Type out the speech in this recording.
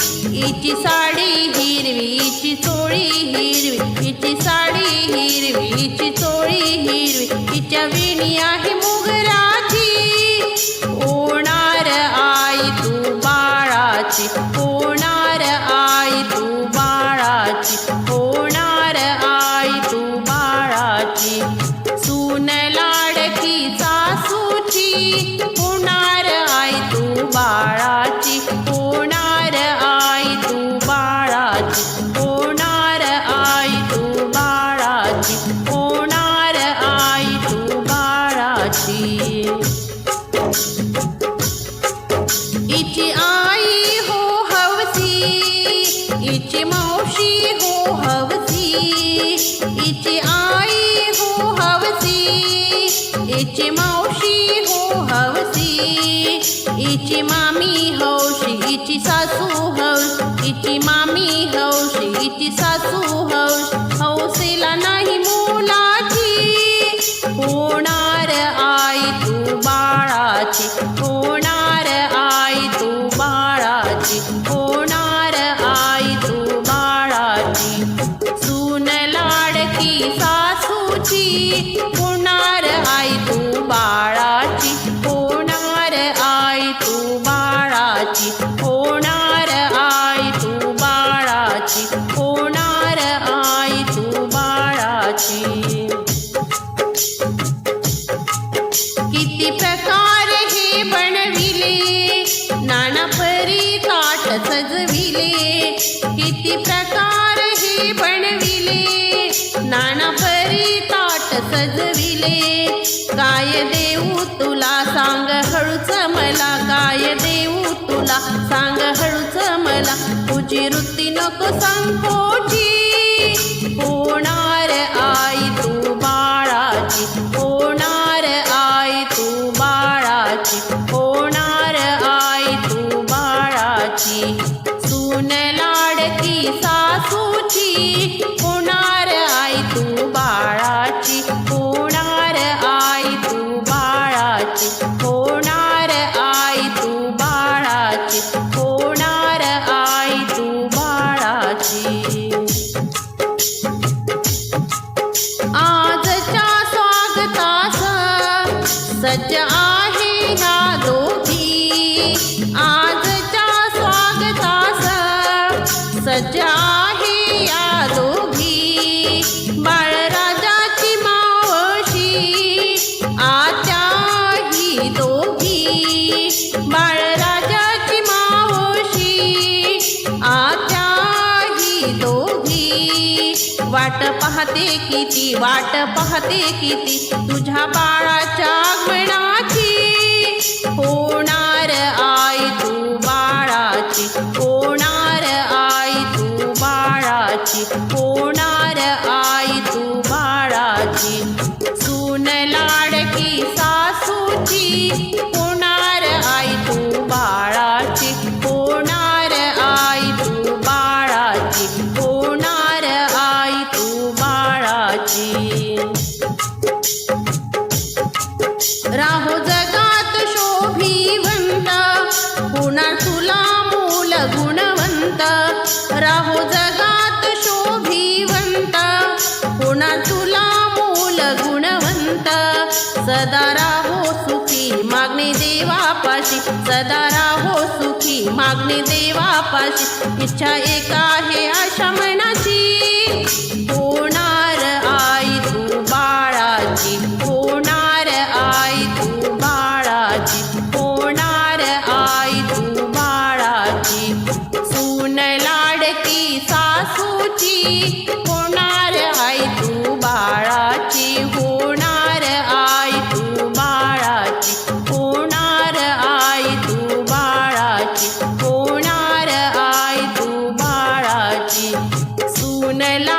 हिची साडी हिरवी हिची चोळी हिरवी हिची साडी हिरवी हिची चोळी हिरवी हिच्या विणी आहे मुगराची होणार आई तू बाळाची होणार आई तू बाळाची होणार आई तू बाळाची. सून लाडकी सासूची इची मावशी हो हवसी. इची मामी हौशी इची सासू हौस इची मामी हौशी इची सासू हौस हौसेला नाही बाळाची होणार आई तू बाळाची होणार आई तू बाळाची. किती प्रकार हे बनविले नाना परी ताट सजविले. किती प्रकार हे बनविले नाना परी ताट सजविले. काय देऊ तुला सांग हळूच मला काय तुझी वृत्ती नको संकोची होणार आई तू बाळाची होणार आई तू बाळाची होणार आई तू बाळाची. सून लाडकी सासूची होणार आई तू बाळाची होणार सज्ज आहे या दोघी. बाळराजाची मावशी आत्या ही दोघी. बाळराजाची मावशी आत्या ही दोघी. वाट पाहते किती वाट पाहते किती तुझ्या बाळाच्या आगमनाची बाळाची होणार आई तू बाळाची. सून लाडकी सासूची होणार आई तू बाळाची. होणार आई तू बाळाची होणार आई तू बाळाची. राहो जगात शोभिवंत होणार तुला मूल गुणवंत. राहो जगात सदा राहो सुखी मागणी देवापाशी. सदा राहो सुखी मागणी देवापाशी. इच्छा एक आहे आशा Nela.